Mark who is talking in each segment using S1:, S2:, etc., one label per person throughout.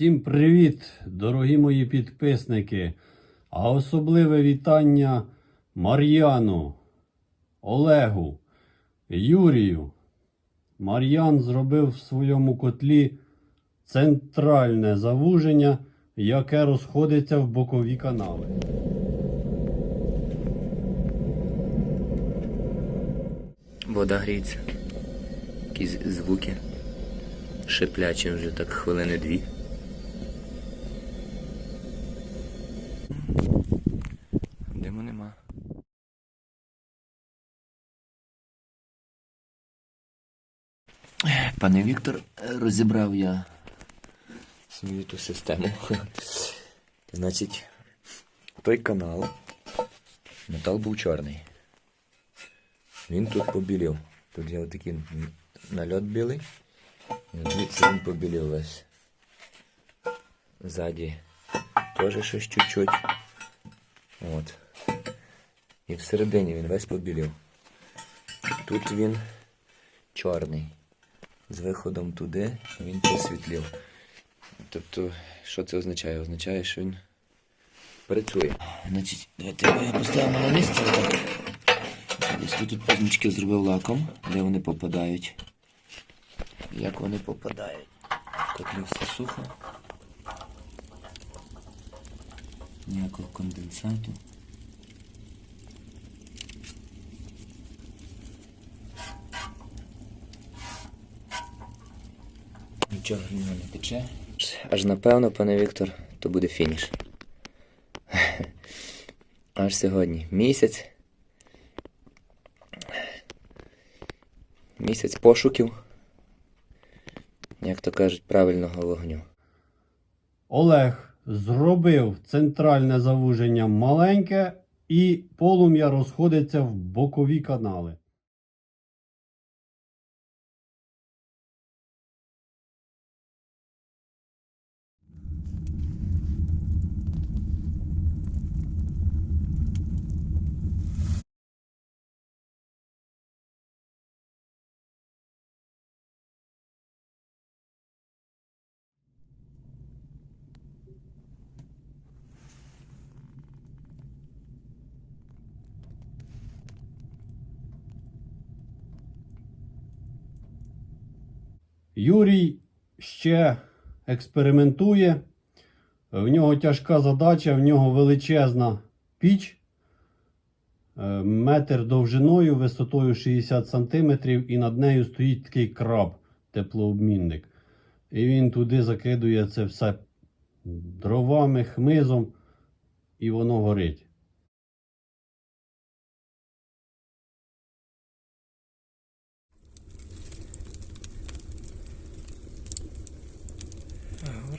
S1: Всім привіт, дорогі мої підписники. А особливе вітання Мар'яну, Олегу, Юрію. Мар'ян зробив в своєму котлі центральне завуження, яке розходиться в бокові канали.
S2: Вода гріється. Якісь звуки. Шиплячі вже так хвилини дві. Диму нема. Пане Віктор, розібрав я свою ту систему. Значить, той канал. Метал був чорний. Він тут побілів. Тут є отакий нальот білий. І звідси він побілів весь. Ззаді теж щось чуть-чуть. От. І всередині він весь побілів. Тут він чорний. З виходом туди він посвітлів. Тобто, що це означає? Означає, що він працює. Значить, давайте його поставимо на місце. Ось я тут позначки зробив лаком, де вони попадають. Як вони попадають. Котлі все сухо. Ніякого конденсату. Нічого грінного не тече. Аж напевно, пане Віктор, то буде фініш. Аж сьогодні. Місяць. Місяць пошуків. Як то кажуть, правильного вогню.
S1: Олег зробив центральне завуження маленьке і полум'я розходиться в бокові канали. Юрій ще експериментує. В нього тяжка задача, в нього величезна піч, е, метр довжиною, висотою 60 см, і над нею стоїть такий краб, теплообмінник. І він туди закидує це все дровами, хмизом, і воно горить.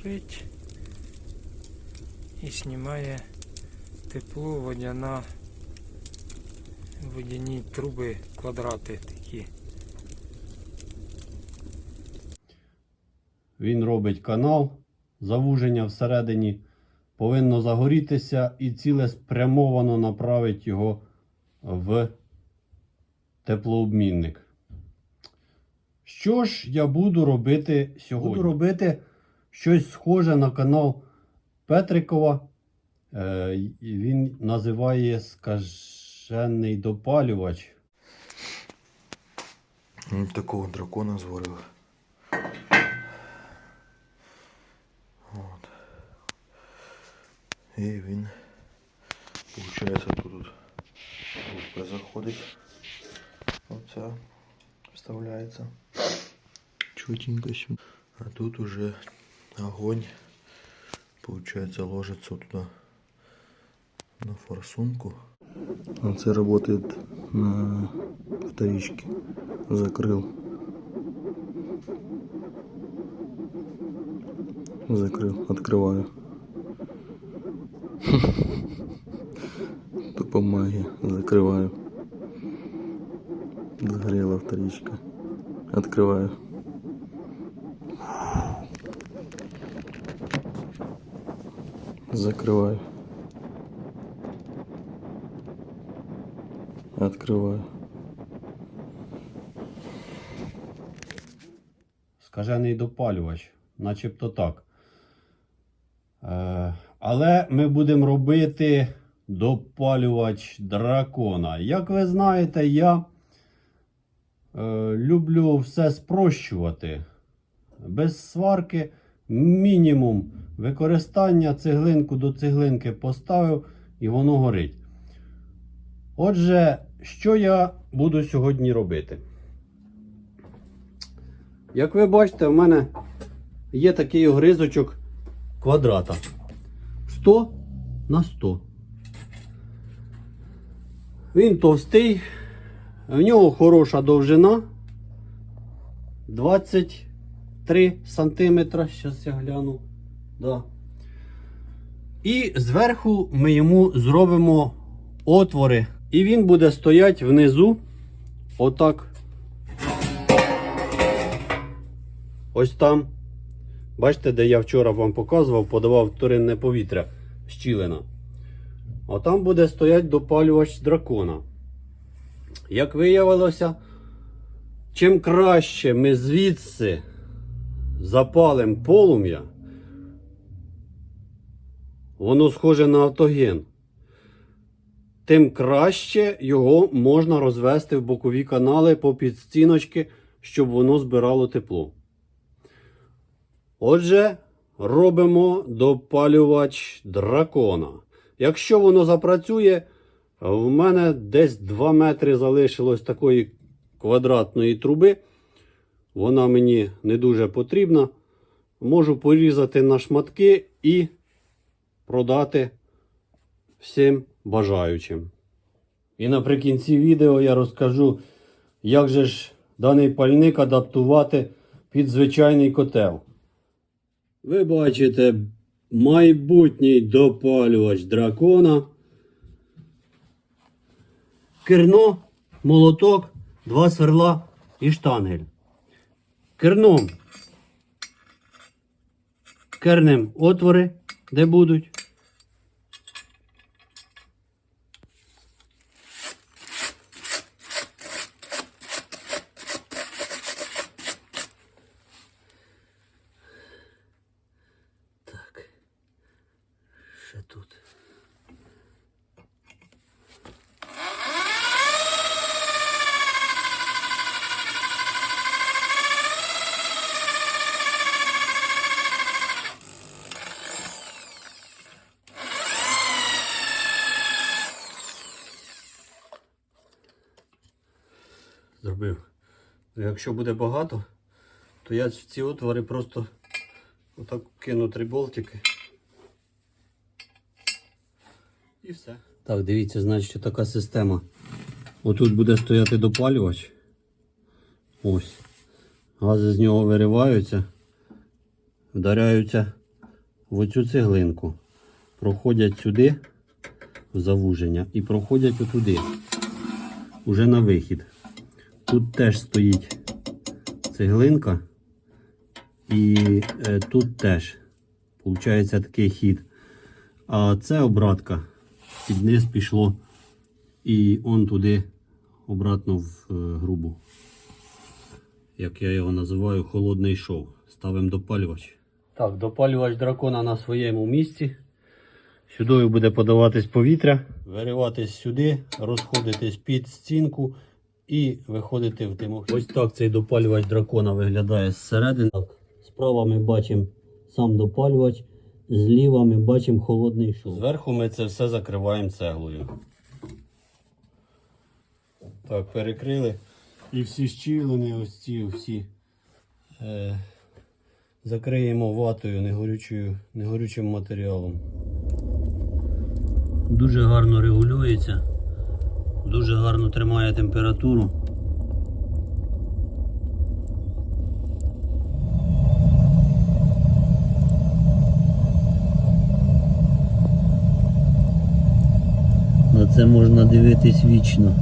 S3: Горить і знімає тепло водяна водяні труби, квадрати такі.
S1: Він робить канал, завуження всередині повинно загорітися і цілеспрямовано направить його в теплообмінник. Що ж я буду робити сьогодні? Буду робити щось схоже на канал Петрикова. Е, він називає скажений допалювач.
S4: Такого дракона зварив. От. І він, виходить, тут рубка заходить. Оця вставляється. Чутенько сюди. А тут уже огонь, получается, ложится туда на форсунку. Он це работает на вторичке. Закрыл. Закрыл. Открываю. Тупо магия. Закрываю. Загорела вторичка. Открываю. Закрываю. Открываю.
S1: Скажений допалювач, начебто так. Е, але ми будемо робити допалювач дракона. Як ви знаєте, я е, люблю все спрощувати. Без сварки, мінімум використання цеглинку до цеглинки поставив і воно горить. Отже, що я буду сьогодні робити? Як ви бачите, в мене є такий огризочок квадрата 100 на 100. Він товстий, в нього хороша довжина 23 сантиметра. Зараз я гляну. Да. І зверху ми йому зробимо отвори. І він буде стояти внизу. Отак. Ось там. Бачите, де я вчора вам показував, подавав вторинне повітря щілина. А там буде стояти допалювач дракона. Як виявилося, чим краще ми звідси запалимо полум'я, воно схоже на автоген, тим краще його можна розвести в бокові канали по підстіночки, щоб воно збирало тепло. Отже, робимо допалювач дракона. Якщо воно запрацює, в мене десь 2 метри залишилось такої квадратної труби. Вона мені не дуже потрібна. Можу порізати на шматки і продати всім бажаючим. І наприкінці відео я розкажу, як же ж даний пальник адаптувати під звичайний котел. Ви бачите майбутній допалювач дракона. Керно, молоток, два сверла і штангель. Керном. Кернем отвори, де будуть. Так. Ще тут. Зробив. Якщо буде багато, то я в ці отвори просто отак кину три болтики. І все. Так, дивіться, значить така система. Отут буде стояти допалювач. Ось. Гази з нього вириваються, вдаряються в оцю цеглинку. Проходять сюди в завуження і проходять отуди. Уже на вихід. Тут теж стоїть цеглинка. І е, тут теж. Получається такий хід. А це обратка. Під низ пішло і он туди обратно в е, грубу. Як я його називаю, холодний шов. Ставимо допалювач. Так, допалювач дракона на своєму місці. Сюди буде подаватись повітря, вириватись сюди, розходитись під стінку і виходити в димохід. Ось так цей допалювач дракона виглядає зсередини. Справа ми бачимо сам допалювач, зліва ми бачимо холодний шов. Зверху ми це все закриваємо цеглою. Так, перекрили. І всі щілини, ось ці всі е, закриємо ватою, негорючою, негорючим матеріалом. Дуже гарно регулюється, дуже гарно тримає температуру. На це можна дивитись вічно.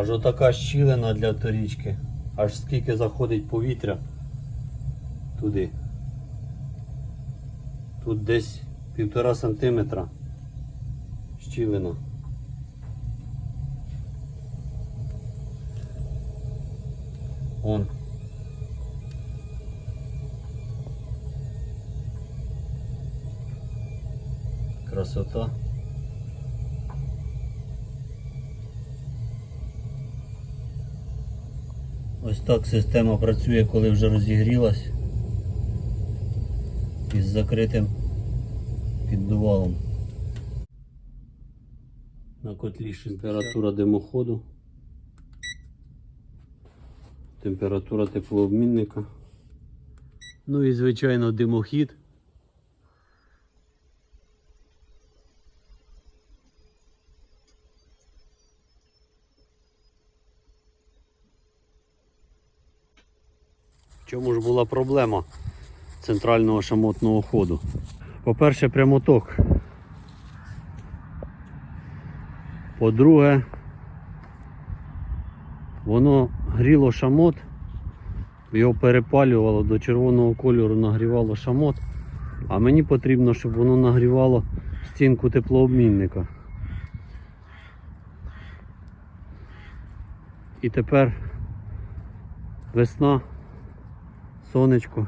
S1: Аж отака щілина для торічки. Аж скільки заходить повітря туди. Тут десь півтора сантиметра щілина. Он. Красота. Ось так система працює, коли вже розігрілась із закритим піддувалом. На котлі температура димоходу, температура теплообмінника. Ну і звичайно димохід. Чому ж була проблема центрального шамотного ходу? По-перше, прямоток. По-друге, воно гріло шамот, його перепалювало до червоного кольору, нагрівало шамот, а мені потрібно, щоб воно нагрівало стінку теплообмінника. І тепер весна, сонечко.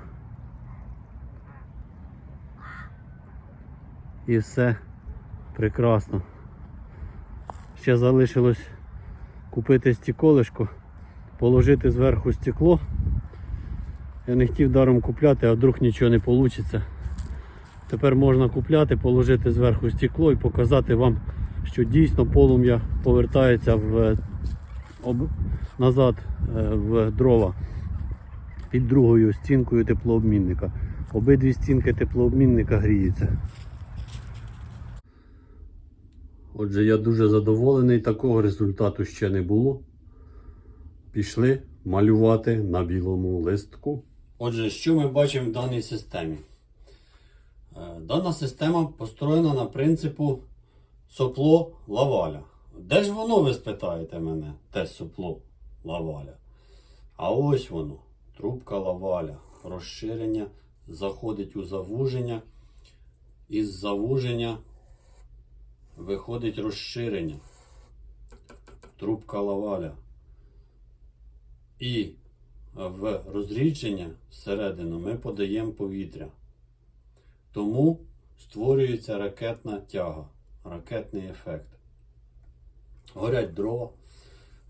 S1: І все прекрасно. Ще залишилось купити стіколишко, положити зверху стекло. Я не хотів даром купляти, а вдруг нічого не вийде. Тепер можна купляти, положити зверху стекло і показати вам, що дійсно полум'я повертається в, назад е, в дрова під другою стінкою теплообмінника. Обидві стінки теплообмінника гріються. Отже, я дуже задоволений, такого результату ще не було. Пішли малювати на білому листку. Отже, що ми бачимо в даній системі? Е, Дана система построєна на принципу сопло лаваля. Де ж воно, ви спитаєте мене, те сопло лаваля? А ось воно, трубка лаваля. Розширення заходить у завуження. Із завуження виходить розширення. Трубка лаваля. І в розрідження всередину ми подаємо повітря. Тому створюється ракетна тяга, ракетний ефект. Горять дрова,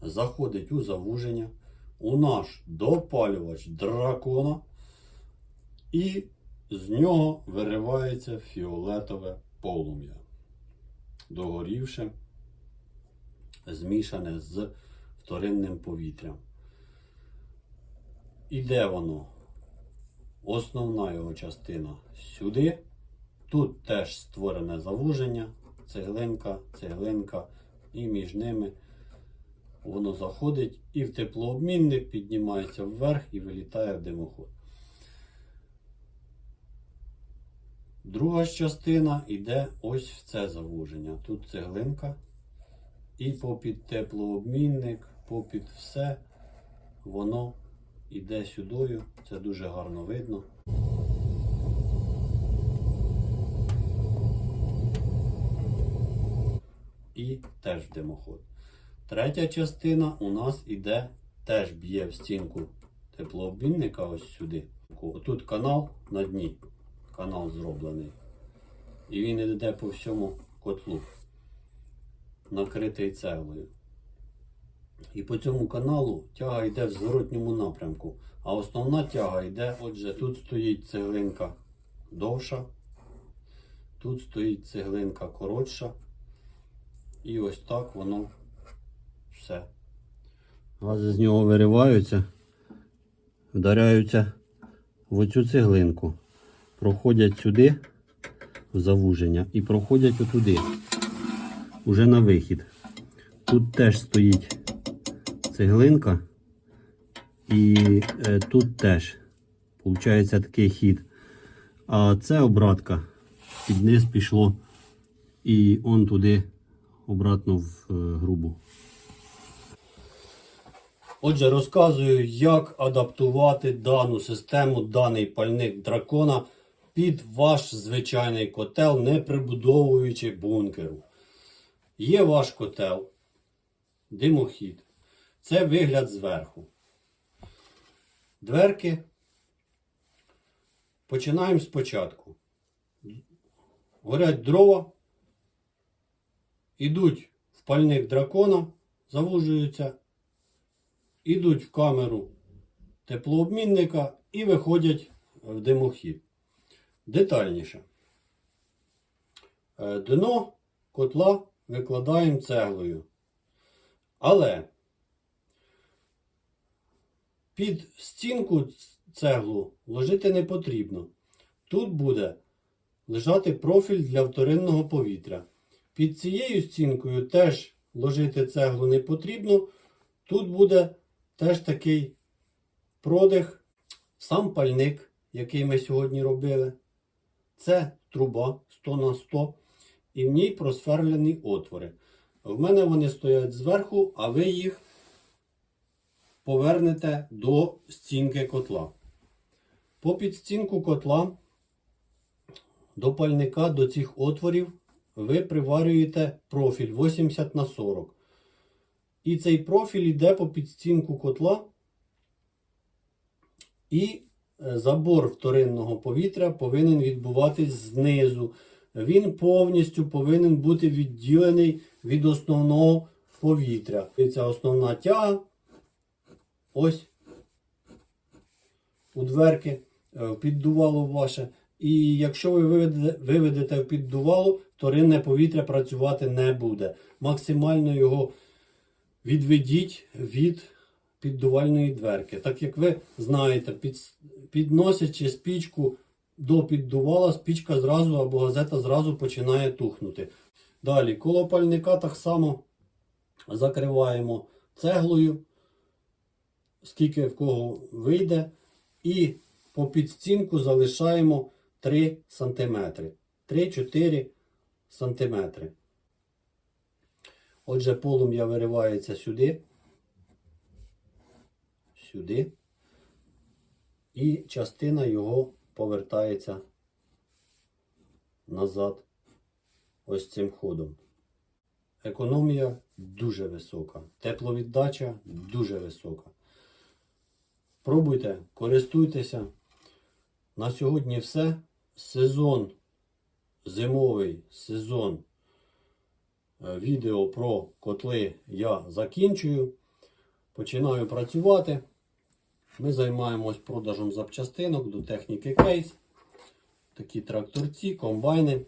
S1: заходить у завуження, у наш допалювач дракона, і з нього виривається фіолетове полум'я догорівше, змішане з вторинним повітрям. Іде воно, основна його частина сюди. Тут теж створене завуження, цеглинка, цеглинка, і між ними воно заходить і в теплообмінник піднімається вверх і вилітає в димоход. Друга ж частина йде ось в це завуження. Тут цеглинка. І попід теплообмінник, попід все, воно йде сюдою. Це дуже гарно видно. І теж в димоход. Третя частина у нас іде, теж б'є в стінку теплообмінника ось сюди. Тут канал на дні канал зроблений. І він йде по всьому котлу, накритий цеглою. І по цьому каналу тяга йде в зворотньому напрямку. А основна тяга йде, отже, тут стоїть цеглинка довша, тут стоїть цеглинка коротша. І ось так воно все. Гази з нього вириваються, вдаряються в оцю цеглинку проходять сюди в завуження і проходять отуди, уже на вихід. Тут теж стоїть цеглинка, і е, тут теж Получається такий хід. А це обратка. Під низ пішло і он туди обратно в е, грубу. Отже, розказую, як адаптувати дану систему, даний пальник дракона під ваш звичайний котел, не прибудовуючи бункеру. Є ваш котел, димохід. Це вигляд зверху. Дверки. Починаємо спочатку. Горять дрова, ідуть в пальник дракона, завужуються, ідуть в камеру теплообмінника і виходять в димохід. Детальніше. Е, Дно котла викладаємо цеглою. Але під стінку цеглу ложити не потрібно. Тут буде лежати профіль для вторинного повітря. Під цією стінкою теж ложити цеглу не потрібно. Тут буде теж такий продих, сам пальник, який ми сьогодні робили. Це труба 100 на 100 і в ній просверлені отвори. В мене вони стоять зверху, а ви їх повернете до стінки котла. По підстінку котла до пальника до цих отворів ви приварюєте профіль 80 на 40. І цей профіль йде по підстінку котла. І е, забор вторинного повітря повинен відбуватись знизу. Він повністю повинен бути відділений від основного повітря. І ця основна тяга. Ось у дверки е, піддувало ваше. І якщо ви виведете, в піддувало, вторинне повітря працювати не буде. Максимально його відведіть від піддувальної дверки. Так як ви знаєте, під, підносячи спічку до піддувала, спічка зразу або газета зразу починає тухнути. Далі, коло пальника так само закриваємо цеглою, скільки в кого вийде, і по підстінку залишаємо 3 см. 3-4 см. Отже, полум'я виривається сюди, сюди, і частина його повертається назад ось цим ходом. Економія дуже висока. Тепловіддача дуже висока. Пробуйте, користуйтеся. На сьогодні все. Сезон, зимовий сезон відео про котли я закінчую. Починаю працювати. Ми займаємось продажем запчастинок до техніки кейс. Такі тракторці, комбайни.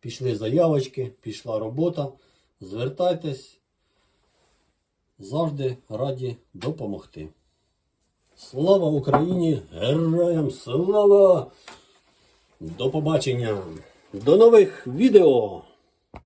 S1: Пішли заявочки, пішла робота. Звертайтесь. Завжди раді допомогти. Слава Україні! Героям слава! До побачення! До нових відео!